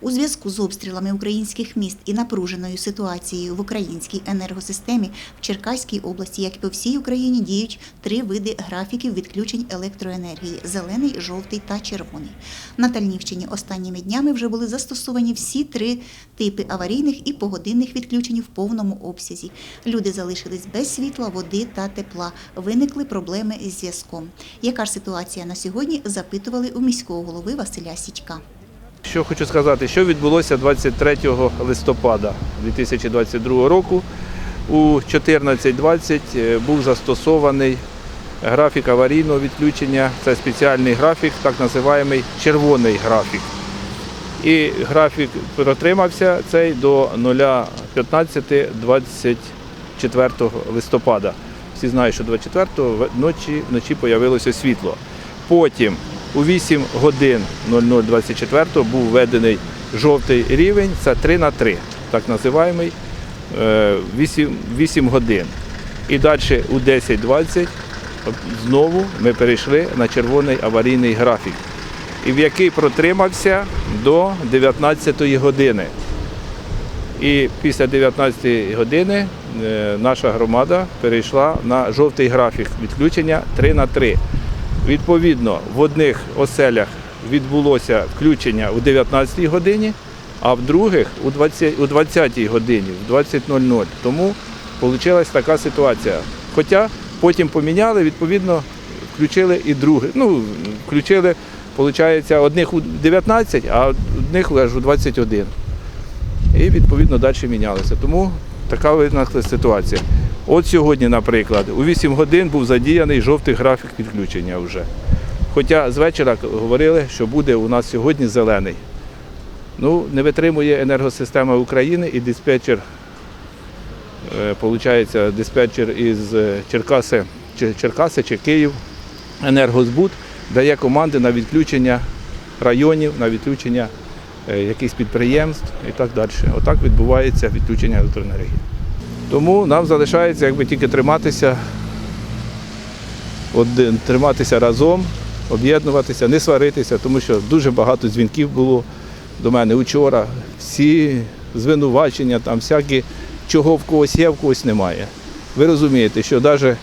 У зв'язку з обстрілами українських міст і напруженою ситуацією в українській енергосистемі в Черкаській області, як і по всій Україні, діють три види графіків відключень електроенергії: зелений, жовтий та червоний. На Тальнівщині останніми днями вже були застосовані всі три типи аварійних і погодинних відключень в повному обсязі. Люди залишились без світла, води та тепла. Виникли проблеми із зв'язком. Яка ж ситуація на сьогодні? Запитували у міського голови Василя Січка. Що хочу сказати, що відбулося 23 листопада 2022 року. У 14.20 е, був застосований графік аварійного відключення. Це спеціальний графік, так називаємий червоний графік. І графік протримався цей до 0.15.24 листопада. Всі знають, що 24-го вночі, вночі появилося світло. Потім у 8 годин 0024 був введений жовтий рівень, це 3 на 3, так називаємий 8, 8 годин. І далі у 10.20 знову ми перейшли на червоний аварійний графік, і в який протримався до 19 години. І після 19 години е, наша громада перейшла на жовтий графік відключення 3 на 3. Відповідно, в одних оселях відбулося включення у 19-й годині, а в других у 20, у 20 годині, в 20.00. Тому вийшла така ситуація. Хоча потім поміняли, відповідно, включили і друге. Ну, включили, виходить, одних у 19, а одних аж у 21. І відповідно далі мінялися. Тому така виникла ситуація. От сьогодні, наприклад, у 8 годин був задіяний жовтий графік відключення вже. Хоча з вечора говорили, що буде у нас сьогодні зелений. Ну, не витримує енергосистема України і диспетчер, виходить, диспетчер із е, Черкаси, Черкаси чи Київ, енергозбут дає команди на відключення районів, на відключення е, якихось підприємств і так далі. Отак відбувається відключення електроенергії. Тому нам залишається якби тільки триматися, один, триматися разом, об'єднуватися, не сваритися, тому що дуже багато дзвінків було до мене вчора. Всі звинувачення, там всякі, чого в когось є, в когось немає. Ви розумієте, що навіть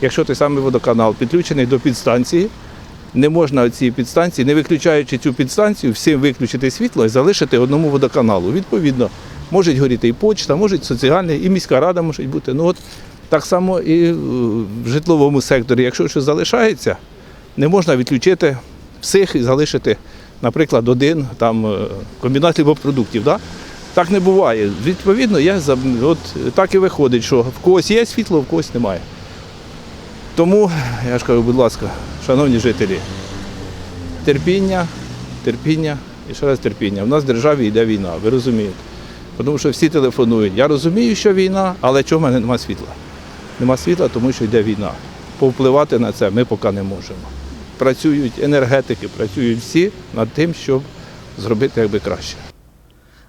якщо той самий водоканал підключений до підстанції, не можна цієї підстанції, не виключаючи цю підстанцію, всім виключити світло і залишити одному водоканалу. Відповідно, може горіти і почта, може соціальний, і міська рада може бути. Ну от так само і в житловому секторі, якщо щось залишається, не можна відключити всіх і залишити, наприклад, один там е, комбінат хлібопродуктів. Да? Так не буває. Відповідно, я, от так і виходить, що в когось є світло, в когось немає. Тому я ж кажу, будь ласка, шановні жителі, терпіння, терпіння і ще раз терпіння. У нас в державі йде війна, ви розумієте. Тому що всі телефонують. Я розумію, що війна, але чого в мене немає світла? Нема світла, тому що йде війна. Повпливати на це ми поки не можемо. Працюють енергетики, працюють всі над тим, щоб зробити якби краще.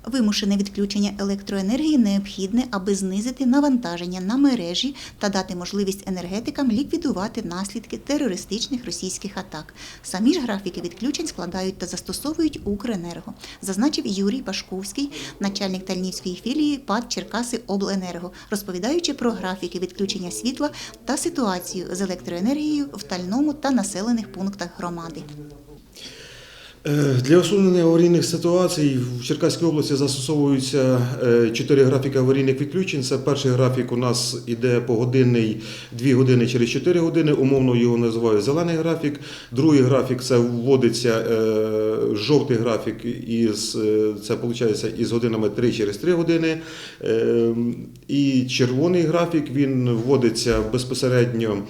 Вимушене відключення електроенергії необхідне, аби знизити навантаження на мережі та дати можливість енергетикам ліквідувати наслідки терористичних російських атак. Самі ж графіки відключень складають та застосовують Укренерго, зазначив Юрій Пашковський, начальник Тальнівської філії ПАД Черкаси Обленерго, розповідаючи про графіки відключення світла та ситуацію з електроенергією в тальному та населених пунктах громади. Е, Для усунення аварійних ситуацій в Черкаській області застосовуються е, чотири графіки аварійних відключень. Це перший графік у нас іде погодинний 2 години через 4 години. Умовно його називають зелений графік. Другий графік це вводиться е, жовтий графік із це виходить із годинами 3 через 3 години. І червоний графік він вводиться безпосередньо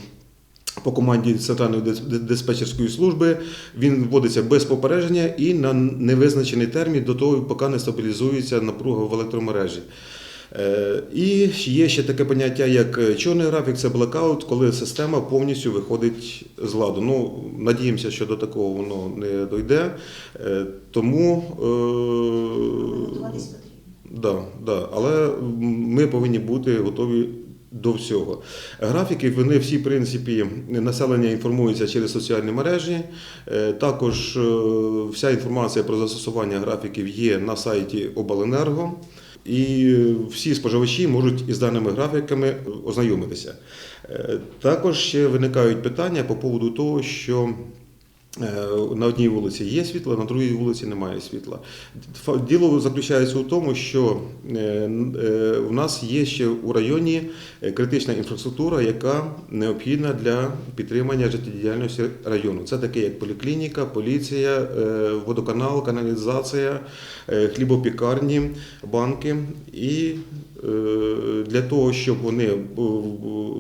по команді Центральної диспетчерської служби він вводиться без попередження і на невизначений термін до того, поки не стабілізується напруга в електромережі. Е, І є ще таке поняття, як чорний графік, це блекаут, коли система повністю виходить з ладу. Ну, надіємося, що до такого воно не дойде. Е, Тому е, Да, да. Але ми повинні бути готові до всього. Графіки, вони всі, в принципі, населення інформується через соціальні мережі. Е, Також е, вся інформація про застосування графіків є на сайті Обленерго. І всі споживачі можуть із даними графіками ознайомитися. Е, Також ще виникають питання по поводу того, що на одній вулиці є світло, на другій вулиці немає світла. Діло заключається у тому, що е, е, у нас є ще у районі е, критична інфраструктура, яка необхідна для підтримання життєдіяльності району. Це таке як поліклініка, поліція, е, водоканал, каналізація, е, хлібопікарні, банки. І е, для того, щоб вони е,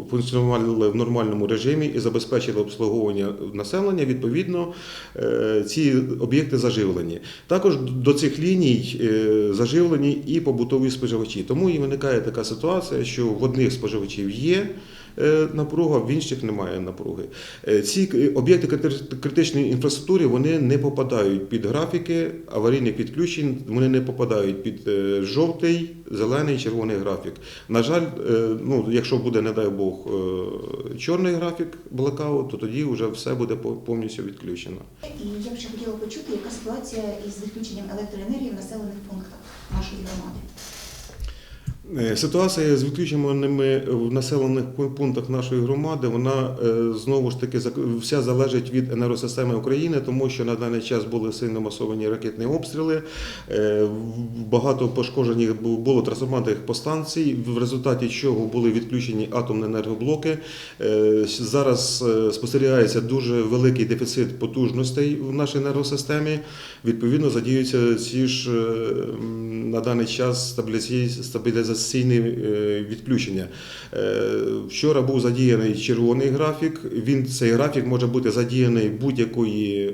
функціонували в нормальному режимі і забезпечили обслуговування населення, відповідно е, ці об'єкти заживлені. Також до цих ліній е, заживлені і побутові споживачі. Тому і виникає така ситуація, що в одних споживачів є. Е, Напруга, в інших немає напруги. Е, Ці е, об'єкти критичної інфраструктури вони не попадають під графіки аварійних відключень, вони не попадають під жовтий, зелений, червоний графік. На жаль, ну, якщо буде, не дай Бог, чорний графік блекаут, то тоді вже все буде по- повністю відключено. І я б ще хотіла почути, яка ситуація із відключенням електроенергії в населених пунктах нашої громади. Е, Ситуація з відключеннями в населених пунктах нашої громади, вона е, знову ж таки вся залежить від енергосистеми України, тому що на даний час були сильно масовані ракетні обстріли, е, багато пошкоджених бу- було трансформаторних постанцій, в результаті чого були відключені атомні енергоблоки. Зараз спостерігається дуже великий дефіцит потужностей в нашій енергосистемі. Відповідно, задіються ці ж на даний час стабілізаційні стабілізаційні е, відключення. Е, Вчора був задіяний червоний графік. Він цей графік може бути задіяний будь-якої е,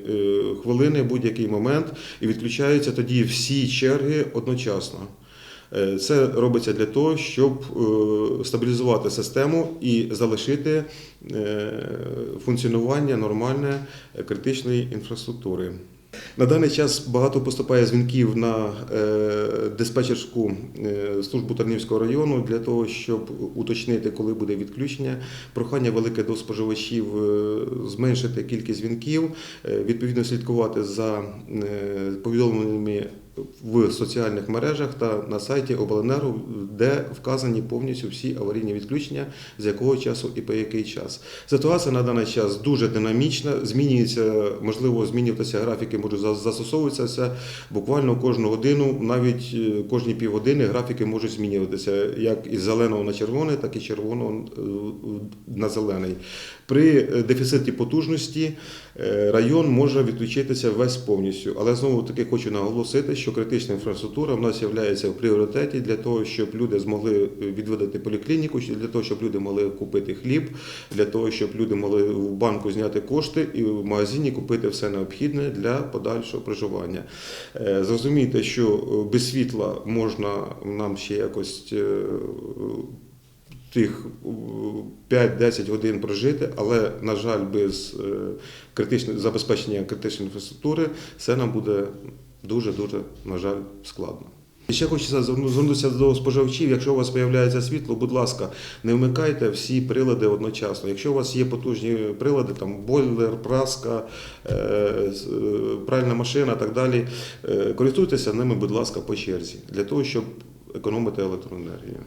хвилини, будь-який момент, і відключаються тоді всі черги одночасно. Це робиться для того, щоб стабілізувати систему і залишити функціонування нормальне критичної інфраструктури. На даний час багато поступає дзвінків на е, диспетчерську е, службу Тарнівського району для того, щоб уточнити, коли буде відключення. Прохання велике до споживачів е, зменшити кількість дзвінків, відповідно слідкувати за повідомленнями в соціальних мережах та на сайті Обленерго, де вказані повністю всі аварійні відключення, з якого часу і по який час. Ситуація на даний час дуже динамічна, змінюється, можливо, змінюватися графіки, можуть застосовуватися буквально кожну годину, навіть е, кожні півгодини графіки можуть змінюватися як із зеленого на червоний, так і червоного е, на зелений. При е, дефіциті потужності район може відключитися весь повністю. Але знову таки хочу наголосити, що критична інфраструктура в нас є в пріоритеті для того, щоб люди змогли відвідати поліклініку, для того, щоб люди могли купити хліб, для того, щоб люди могли в банку зняти кошти і в магазині купити все необхідне для подальшого проживання. Е, Зрозумійте, що е, без світла можна нам ще якось. е, Тих е, 5-10 годин прожити, але, на жаль, без е, критичного забезпечення критичної інфраструктури це нам буде дуже-дуже, на жаль, складно. І ще хочеться зверну- звернутися до споживачів. Якщо у вас з'являється світло, будь ласка, не вмикайте всі прилади одночасно. Якщо у вас є потужні прилади, там бойлер, праска, е, е, пральна машина і так далі, е, користуйтеся ними, будь ласка, по черзі, для того, щоб економити електроенергію.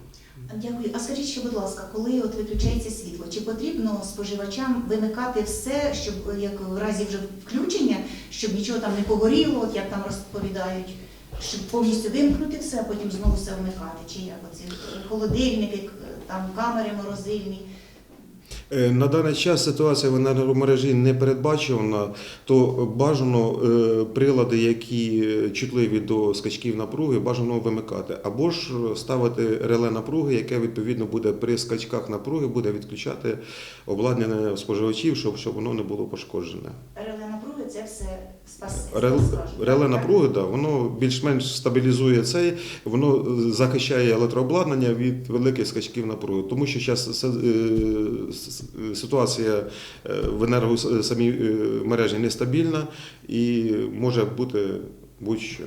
Дякую. А скажіть ще, будь ласка, коли от виключається світло, чи потрібно споживачам вимикати все, щоб як в разі вже включення, щоб нічого там не погоріло, от як там розповідають, щоб повністю вимкнути все, а потім знову все вмикати? Чи як оці холодильники, там камери морозильні? Е, На даний час ситуація в енергомережі не передбачена, то бажано е, прилади, які чутливі до скачків напруги, бажано вимикати. Або ж ставити реле напруги, яке відповідно буде при скачках напруги, буде відключати обладнання споживачів, щоб, щоб воно не було пошкоджене. Реле це все спасе. Реле напруги, да, воно більш-менш стабілізує цей, воно е, захищає електрообладнання від великих скачків напруги. Тому що зараз ситуація е, в енергосамій е, мережі нестабільна і може бути будь-що.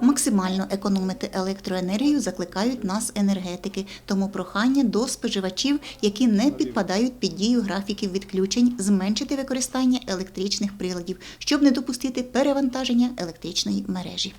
Максимально економити електроенергію закликають нас енергетики, тому прохання до споживачів, які не підпадають під дію графіків відключень, зменшити використання електричних приладів, щоб не допустити перевантаження електричної мережі.